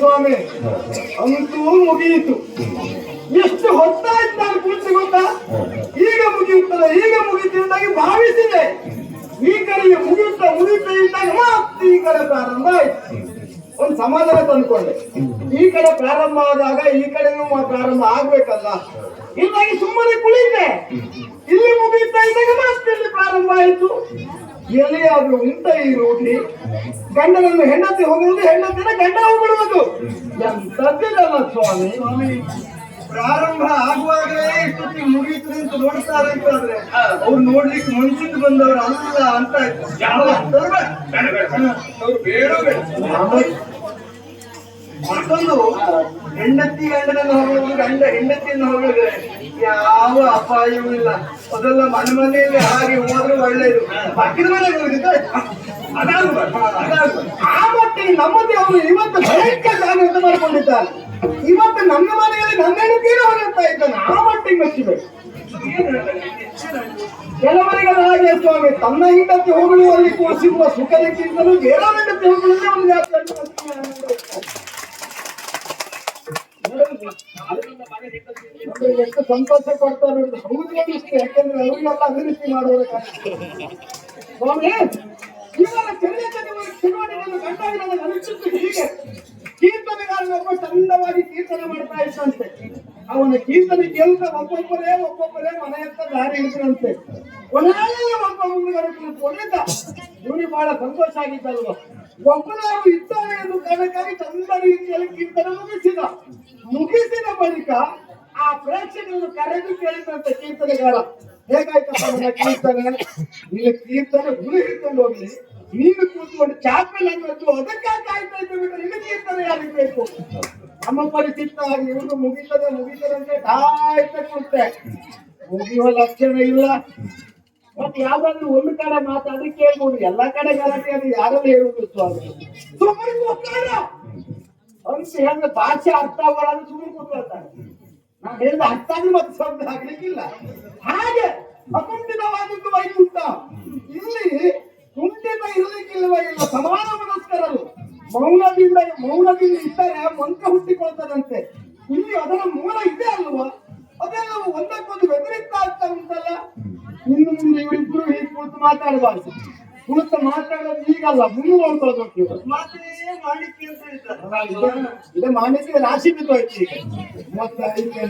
ಸ್ವಾಮಿ, ಅಂತೂ ಮುಗಿಯಿತು. ಎಷ್ಟು ಹೊತ್ತಾಯ್ತು ನಾನು ಕುಳಿತು ಗೊತ್ತಾ? ಈಗ ಮುಗಿಯುತ್ತಲ್ಲ, ಈಗ ಮುಗಿಯುತ್ತೆ ಅಂತಾಗಿ ಭಾವಿಸಿದೆ. ಈ ಕಡೆಗೆ ಮುಗಿಯುತ್ತಾ ಮುಗಿಯುತ್ತಾ ಇದ್ದಾಗ ಮತ್ತೆ ಈ ಕಡೆ ಪ್ರಾರಂಭ ಆಯ್ತು. ಒಂದು ಸಮಾಧಾನ ತಂದ್ಕೊಂಡೆ. ಈ ಕಡೆ ಪ್ರಾರಂಭ ಆದಾಗ ಈ ಕಡೆನೂ ಪ್ರಾರಂಭ ಆಗ್ಬೇಕಲ್ಲ. ಇಲ್ಲಾಗಿ ಸುಮ್ಮನೆ ಕುಳಿತೆ. ಇಲ್ಲಿ ಮುಗಿಯುತ್ತಾ ಇದ್ದಾಗ ಮತ್ತೆ ಇಲ್ಲಿ ಆದ್ರೂ ಉಂಟ ಈ ರೂಢಿ ಗಂಡನನ್ನು ಹೆಂಡತಿ ಹೋಗುವುದು ಹೆಂಡತಿನ ಗಂಡ ಹೋಗ್ಬಿಡುವುದು. ಎಂತದ್ದಿದಲ್ಲ ಸ್ವಾಮಿ. ಪ್ರಾರಂಭ ಆಗುವಾಗಲೇ ಇಷ್ಟೊತ್ತಿಗೆ ಮುಗಿತು ಅಂತ ನೋಡ್ತಾರೆ ಅಂತಾದ್ರೆ ಅವ್ರು ನೋಡ್ಲಿಕ್ಕೆ ಮುಂಚಿತ ಬಂದವ್ರು ಅಲ್ಲ ಅಂತ ಆಯ್ತು. ಅವ್ರು ಬೇಡ. ಬೇಡ. ಮತ್ತೊಂದು, ಹೆಂಡತಿ ಗಂಡನನ್ನು ಹೋಗುವುದು ಗಂಡ ಹೆಂಡತಿಯನ್ನು ಹೋಗಿದ್ರೆ ಯಾವ ಅಪಾಯವೂ ಇಲ್ಲ. ಅದೆಲ್ಲ ಮನೆ ಮನೆಯಲ್ಲಿ ಹಾಗೆ ಹೋದ್ರೆ ಒಳ್ಳೆಯದು. ಪಕ್ಕದ ಮನೆ ಅದಾಗಬಾರ್ದು ಅದಾಗಬಾರ್ದು ಆ ಮಟ್ಟಿ ನಮ್ಮ ದೇವರು ಇವತ್ತು ಭಯಂಕರ ಜಾಗ್ರತೆ ಮಾಡಿಕೊಂಡಿದ್ದಾನೆ ಇವತ್ತು ನಮ್ಮ ಮನೆಯಲ್ಲಿ ನನ್ನ ಹೆಂಡತಿಯನ್ನು ಹೊರಡ್ತಾ ಇದ್ದಾನೆ. ಆ ಮಟ್ಟಿಗೆ ಮೆಚ್ಚಿದೆ ಕೆಲವರಿಗೆ ಹಾಗೆ ಸ್ವಾಮಿ, ತನ್ನ ಹೆಂಡತಿ ಹೋಗಳುವಲ್ಲಿ ಸಿಗುವ ಸುಖದಕ್ಕಿಂತಲೂ ಬೇರೆ ಹೆಂಡತಿ ಹೋಗಲು ಒಂದು ಎಷ್ಟು ಸಂತೋಷ. ಹೌದು ಅನಿಸ್ತು ಯಾಕಂದ್ರೆ ಅವರಿಗೆಲ್ಲ ಅಭಿವೃದ್ಧಿ ಮಾಡುವ ಸ್ವಾಮಿ ಇವರ ಕಂಡಾಗ ನನಗೆ ಅನಿಸುತ್ತೆ ಹೀಗೆ ಕೀರ್ತನೆಗಾರನೊಬ್ಬ ಚಂದವಾಗಿ ಕೀರ್ತನೆ ಮಾಡ್ತಾ ಇದ್ದಂತೆ ಅವನ ಕೀರ್ತನೆ ಕೇಳ್ತಾ ಒಬ್ಬೊಬ್ಬರೇ ಒಬ್ಬೊಬ್ಬರೇ ಮನೆ ಹತ್ರ ದಾರಿ ಹಿಡಿದ್ರಂತೆ ಕೊನೆಯಲ್ಲಿ ಒಬ್ಬ ಮುಂದುಗಡೆ ಕುಳಿತ ಇವನಿಗೆ ಬಹಳ ಸಂತೋಷ ಆಗಿದ್ದಲ್ವ ಒಬ್ಬನಾರು ಇದ್ದಾನೆ ಎಂದು ಕಾರಣಕ್ಕಾಗಿ ಚಂದ ರೀತಿಯಲ್ಲಿ ಕೀರ್ತನೆ ಮುಗಿಸಿದ ಮುಗಿಸಿದ ಬಳಿಕ ಪ್ರೇಕ್ಷಕರನ್ನು ಕರೆದು ಕೇಳಿದಂತ ಕೀರ್ತನೆಗಳ. ಹೇಗಾಯ್ತಪ್ಪ ನನ್ನ ಕೀರ್ತನೆ. ನಿನ್ನ ಕೀರ್ತನೆ ಗುರು ಹಿಡ್ಕೊಂಡು ಹೋಗ್ಲಿ. ನೀನು ಕೂತ್ಕೊಂಡು ಚಾಪೆಲ್ ಅನ್ನೋದು ಅದಕ್ಕಾಗಿ ಕಾಯ್ತಾ ಇದ್ದ ಬಿಟ್ಟರೆ ನಿನ್ನ ಕೀರ್ತನೆ ಯಾರಿಗೆ ಬೇಕು ನಮ್ಮ ಪರಿಸ್ಥಿತಿ ಆಗಿ ಇವ್ರು ಮುಗಿತದೆ ಅಂತ ಕಾಯ್ತಾ ಕೂತೆ. ಮುಗಿಯುವ ಲಕ್ಷಣ ಇಲ್ಲ. ಮತ್ತೆ ಯಾವ್ದಾದ್ರು ಒಂದು ಕಡೆ ಮಾತಾಡಿ ಕೇಳ್ಬೋದು. ಎಲ್ಲಾ ಕಡೆ ಗಲಾಟೆ ಅದು ಯಾರಲ್ಲಿ ಹೇಳುವುದು ಸ್ವಾಮಿ? ಸುಮ್ಮನೆ ಅಂತ ಹೇಳಿದ್ರೆ ಭಾಷೆ ಅರ್ಥ ಆಗಲ್ಲ ಸುಮ್ಮನೆ ಕೂತ್ಕೊಳ್ತಾರೆ ನಾನು ಹೇಳಿದ ಅರ್ಥ ಆದ್ರೆ ಮತ್ತೆ ಶಬ್ದ ಆಗ್ಲಿಕ್ಕಿಲ್ಲ ಹಾಗೆ ಅಕುಂಠಿತವಾದದ್ದು ವೈಕುಂಠ ಇಲ್ಲಿ ಕುಂಠಿತ ಇರಲಿಕ್ಕಿಲ್ವ ಇಲ್ಲ ಸಮಾನ ಮನಸ್ಕರರು ಮೌನದಿಂದ ಮೌನದಿಂದ ಇದ್ದರೆ ಮಂತ್ರ ಹುಟ್ಟಿಕೊಳ್ತದಂತೆ. ಇಲ್ಲಿ ಅದರ ಮೂಲ ಇದೆ ಅಲ್ವಾ? ಅದೆಲ್ಲವೂ ಒಂದಕ್ಕೊಂದು ವ್ಯತಿರಿಕ್ತ ಆಗ್ತಾ ಉಂಟಲ್ಲ? ಇನ್ನು ಮುಂದೆ ಇವರಿಬ್ರು ಹೀಗೆ ಕುಳಿತು ಮಾತಾಡಬಾರ್ದು. ಕುಳಿತು ಮಾತಾಡೋದು ಈಗಲ್ಲ, ಮುಂದೆ ನೋಡ್ಕೊಳ್ಬೇಕು ಇವರು. ಮಾತೇ ಮಾಡಿಕೆ ಅಂತ ಹೇಳ್ತಾರೆ ಇದು- ಇದು ಮಾಡಿಕೆ ರಾಶಿ ಬಿದ್ದೋಯ್ತು ಈಗ ಮತ್ತೆ ಅದಕ್ಕೆ